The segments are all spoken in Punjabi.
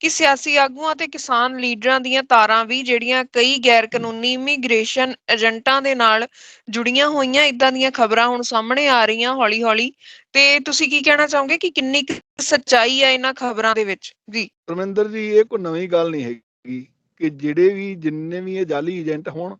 ਕਿ ਸਿਆਸੀ ਆਗੂਆਂ ਤੇ ਕਿਸਾਨ ਲੀਡਰਾਂ ਦੀਆਂ ਤਾਰਾਂ ਵੀ ਜਿਹੜੀਆਂ ਕਈ ਗੈਰ ਕਾਨੂੰਨੀ ਇਮੀਗ੍ਰੇਸ਼ਨ ਏਜੰਟਾਂ ਦੇ ਨਾਲ ਜੁੜੀਆਂ ਹੋਈਆਂ ਇਦਾਂ ਦੀਆਂ ਖਬਰਾਂ ਹੁਣ ਸਾਹਮਣੇ ਆ ਰਹੀਆਂ ਹੌਲੀ-ਹੌਲੀ। ਤੇ ਤੁਸੀਂ ਕੀ ਕਹਿਣਾ ਚਾਹੋਗੇ ਕਿ ਕਿੰਨੀ ਸੱਚਾਈ ਹੈ ਇਹਨਾਂ ਖਬਰਾਂ ਦੇ ਵਿੱਚ? ਜੀ। ਪਰਮਿੰਦਰ ਜੀ, ਇਹ ਕੋਈ ਨਵੀਂ ਗੱਲ ਨਹੀਂ ਹੈਗੀ ਕਿ ਜਿਹੜੇ ਵੀ ਜਿੰਨੇ ਵੀ ਇਹ ਜਾਲੀ ਏਜੰਟ ਹੋਣ,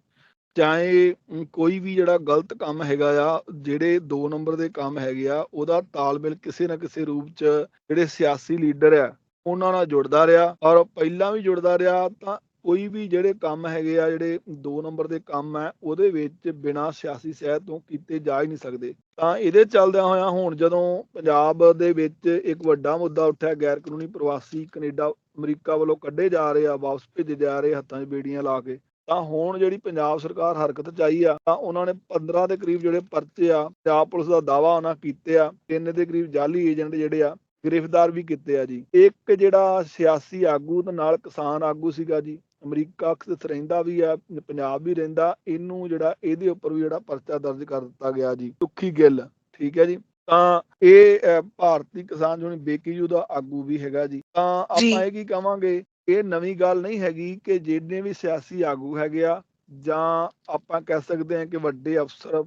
ਚਾਹੇ ਕੋਈ ਵੀ ਜਿਹੜਾ ਗਲਤ ਕੰਮ ਹੈਗਾ ਆ, ਜਿਹੜੇ 2 ਨੰਬਰ ਦੇ ਕੰਮ ਹੈਗੇ ਆ, ਉਹਦਾ ਤਾਲਮੇਲ ਕਿਸੇ ਨਾ ਕਿਸੇ ਰੂਪ 'ਚ ਜਿਹੜੇ ਸਿਆਸੀ ਲੀਡਰ ਆ ਉਹਨਾਂ ਨਾਲ ਜੁੜਦਾ ਰਿਹਾ, ਔਰ ਪਹਿਲਾਂ ਵੀ ਜੁੜਦਾ ਰਿਹਾ, ਤਾਂ ਕੋਈ ਵੀ ਜਿਹੜੇ ਕੰਮ ਹੈਗੇ ਆ, ਜਿਹੜੇ 2 ਨੰਬਰ ਦੇ ਕੰਮ ਆ, ਉਹਦੇ ਵਿੱਚ ਬਿਨਾਂ ਸਿਆਸੀ ਸਹਿਤ ਤੋਂ ਕੀਤੇ ਜਾ ਹੀ ਨਹੀਂ ਸਕਦੇ। ਤਾਂ ਇਹਦੇ ਚੱਲਦਿਆਂ ਹੋਇਆਂ ਹੁਣ ਜਦੋਂ ਪੰਜਾਬ ਦੇ ਵਿੱਚ ਇੱਕ ਵੱਡਾ ਮੁੱਦਾ ਉੱਠਿਆ ਗੈਰ ਕਾਨੂੰਨੀ ਪ੍ਰਵਾਸੀ ਕੈਨੇਡਾ, ਅਮਰੀਕਾ ਵੱਲੋਂ ਕੱਢੇ ਜਾ ਰਹੇ ਆ, ਵਾਪਸ ਭੇਜੇ ਜਾ ਰਹੇ ਹੱਥਾਂ 'ਚ ਬੇੜੀਆਂ ਲਾ ਕੇ, ਤਾਂ ਹੁਣ ਜਿਹੜੀ ਪੰਜਾਬ ਸਰਕਾਰ ਹਰਕਤ 'ਚ ਆਈ ਆ, ਤਾਂ ਉਹਨਾਂ ਨੇ 15 ਦੇ ਕਰੀਬ ਜਿਹੜੇ ਪਰਚੇ ਆ, ਪੰਜਾਬ ਪੁਲਿਸ ਦਾ ਦਾਵਾ ਉਹਨਾਂ ਕੀਤੇ ਆ, ਤਿੰਨ ਦੇ ਕਰੀਬ ਜਾਲੀ ਏਜੰਟ ਜਿਹੜੇ ਆ ਗ੍ਰਿਫਤਾਰ ਵੀ ਕੀਤੇ ਆ ਜੀ। ਇੱਕ ਜਿਹੜਾ ਸਿਆਸੀ ਆਗੂ ਤੇ ਨਾਲ ਕਿਸਾਨ ਆਗੂ ਸੀਗਾ ਜੀ ਅਮਰੀਕਾ ਅਕਸਰ ਰਹਿੰਦਾ ਵੀ ਆ ਪੰਜਾਬ ਵੀ ਰਹਿੰਦਾ ਇਹਨੂੰ ਜਿਹੜਾ ਇਹਦੇ ਉੱਪਰ ਵੀ ਜਿਹੜਾ ਪਰਚਾ ਦਰਜ ਕਰ ਦਿੱਤਾ ਗਿਆ ਜੀ ਸੁੱਖੀ ਗਿੱਲ ਠੀਕ ਹੈ ਜੀ। ਤਾਂ ਇਹ ਭਾਰਤੀ ਕਿਸਾਨ ਯੂਨੀਅਨ ਬੇਕੀਯੂ ਦਾ ਆਗੂ ਵੀ ਹੈਗਾ ਜੀ। ਤਾਂ। ਆਪਾਂ ਇਹ ਕੀ ਕਵਾਂਗੇ ਇਹ ਨਵੀਂ ਗੱਲ ਨਹੀਂ ਹੈਗੀ ਕਿ ਜਿੰਨੇ ਵੀ ਸਿਆਸੀ ਆਗੂ ਹੈਗੇ ਆ ਜਾਂ ਆਪਾਂ ਕਹਿ ਸਕਦੇ ਹਾਂ ਕਿ ਵੱਡੇ ਅਫਸਰ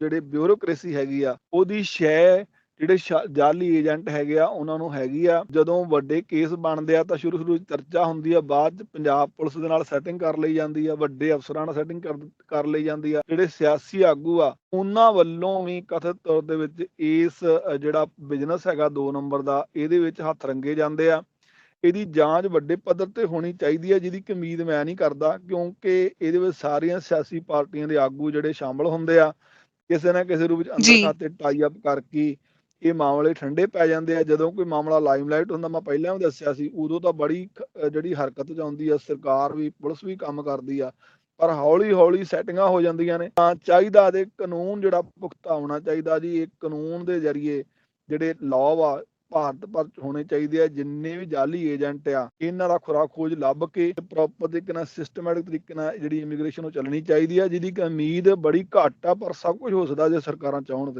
ਜਿਹੜੇ ਬਿਊਰੋਕ੍ਰੇਸੀ ਹੈਗੀ ਆ ਉਹਦੀ ਸ਼ੈ ਜਿਹੜੇ ਜਾਲੀ ਏਜੰਟ ਹੈਗੇ ਆ ਉਹਨਾਂ ਨੂੰ ਹੈਗੀ ਆ। ਜਦੋਂ ਵੱਡੇ ਕੇਸ ਬਣਦੇ ਆ ਤਾਂ ਸ਼ੁਰੂ ਸ਼ੁਰੂ 'ਚ ਚਰਚਾ ਹੁੰਦੀ ਆ ਬਾਅਦ 'ਚ ਪੰਜਾਬ ਪੁਲਿਸ ਦੇ ਨਾਲ ਸੈਟਿੰਗ ਕਰ ਲਈ ਜਾਂਦੀ ਆ ਵੱਡੇ ਅਫਸਰਾਂ ਨਾਲ ਸੈਟਿੰਗ ਕਰ ਕਰ ਲਈ ਜਾਂਦੀ ਆ। ਜਿਹੜੇ ਸਿਆਸੀ ਆਗੂ ਆ ਉਹਨਾਂ ਵੱਲੋਂ ਵੀ ਕਥਿਤ ਤੌਰ ਦੇ ਵਿੱਚ ਇਸ ਜਿਹੜਾ ਬਿਜ਼ਨਸ ਹੈਗਾ 2 ਨੰਬਰ ਦਾ ਇਹਦੇ ਵਿੱਚ ਹੱਥ ਰੰਗੇ ਜਾਂਦੇ ਆ। ਇਹਦੀ ਜਾਂਚ ਵੱਡੇ ਪੱਧਰ ਤੇ ਹੋਣੀ ਚਾਹੀਦੀ ਹੈ ਜਿਹਦੀ ਕਿ ਉਮੀਦ ਮੈਂ ਨਹੀਂ ਕਰਦਾ ਕਿਉਂਕਿ ਇਹਦੇ ਵਿੱਚ ਸਾਰੀਆਂ ਸਿਆਸੀ ਪਾਰਟੀਆਂ ਦੇ ਆਗੂ ਜਿਹੜੇ ਸ਼ਾਮਲ ਹੁੰਦੇ ਆ ਕਿਸੇ ਨਾ ਕਿਸੇ ਰੂਪ ਵਿੱਚ ਅੰਦਰ। ਖਾਤੇ ਟਾਈ ਅਪ ਕਰਕੇ ਇਹ ਮਾਮਲੇ ਠੰਡੇ ਪੈ ਜਾਂਦੇ ਆ। ਜਦੋਂ ਕੋਈ ਮਾਮਲਾ ਲਾਈਮਲਾਈਟ ਹੁੰਦਾ, ਮੈਂ ਪਹਿਲਾਂ ਵੀ ਦੱਸਿਆ ਸੀ, ਉਦੋਂ ਤਾਂ ਬੜੀ ਜਿਹੜੀ ਹਰਕਤ ਚ ਆਉਂਦੀ ਆ, ਸਰਕਾਰ ਵੀ, ਪੁਲਿਸ ਵੀ ਕੰਮ ਕਰਦੀ ਆ, ਪਰ ਹੌਲੀ ਹੌਲੀ ਸੈਟਿੰਗਾਂ ਹੋ ਜਾਂਦੀਆਂ ਨੇ। ਤਾਂ ਚਾਹੀਦਾ ਦੇ ਕਾਨੂੰਨ ਜਿਹੜਾ ਪੁਖਤਾ ਹੋਣਾ ਚਾਹੀਦਾ ਜੀ, ਇਹ ਕਾਨੂੰਨ ਦੇ ਜ਼ਰੀਏ ਜਿਹੜੇ ਲਾਅ ਆ, ਭਾਰਤ ਭਰ ਚ ਹੋਣੇ ਚਾਹੀਦੇ ਆ, ਜਿੰਨੇ ਵੀ ਜਾਲੀ ਏਜੰਟ ਆ, ਇਹਨਾਂ ਦਾ ਖੁਰਾਕ ਖੋਜ ਲੱਭ ਕੇ ਪ੍ਰੋਪਰ ਤਰੀਕੇ ਨਾਲ ਸਿਸਟਮੈਟਿਕ ਤਰੀਕੇ ਨਾਲ ਜਿਹੜੀ ਇਮੀਗ੍ਰੇਸ਼ਨ ਉਹ ਚੱਲਣੀ ਚਾਹੀਦੀ ਆ, ਜਿਹਦੀ ਉਮੀਦ ਬੜੀ ਘੱਟ ਆ, ਪਰ ਸਭ ਕੁਝ ਹੋ ਸਕਦਾ ਜੇ ਸਰਕਾਰਾਂ ਚਾਹਣ ਤੇ।